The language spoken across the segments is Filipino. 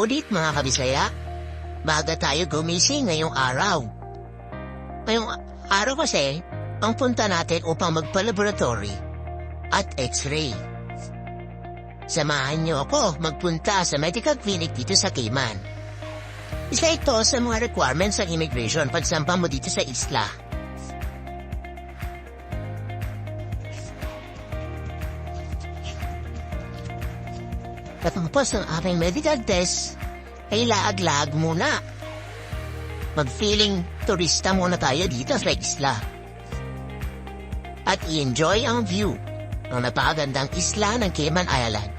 ulit mga kabisaya. Baga tayo gumising ngayong araw. Ngayong araw kasi, ang punta natin upang magpa-laboratory at x-ray. Samahan niyo ako magpunta sa medical clinic dito sa Cayman. Isa ito sa mga requirements ng immigration pagsampa mo dito sa isla. Patapos ang aking medical test, ay laag-laag muna. Mag-feeling turista muna tayo dito sa isla. At i-enjoy ang view ng napakagandang isla ng Cayman Island.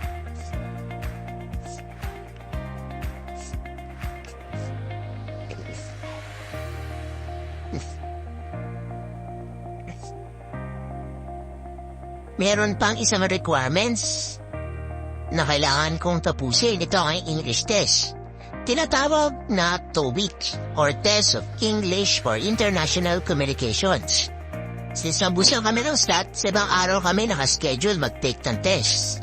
Meron pang isang requirements na kailangan kong tapusin. Ito ang English test. Tinatawag na TOEIC or Test of English for International Communications. Since nabusan kami ng stat, sa ibang araw kami nakaschedule mag-take ng test.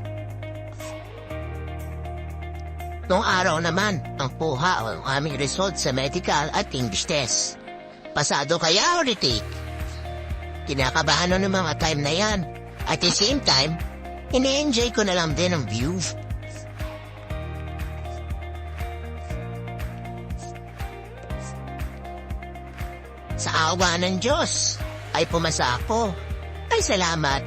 Noong araw naman, ang puha o ang aming result sa medical at English test. Pasado kaya o retake? Kinakabahan na ng mga time na yan. At the same time, Ine-enjoy ko na lang din ang view. Sa awa ng Diyos ay pumasa ako. Ay salamat.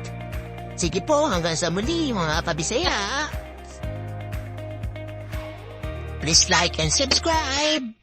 Sige po hanggang sa muli mga kabisaya. Please like and subscribe.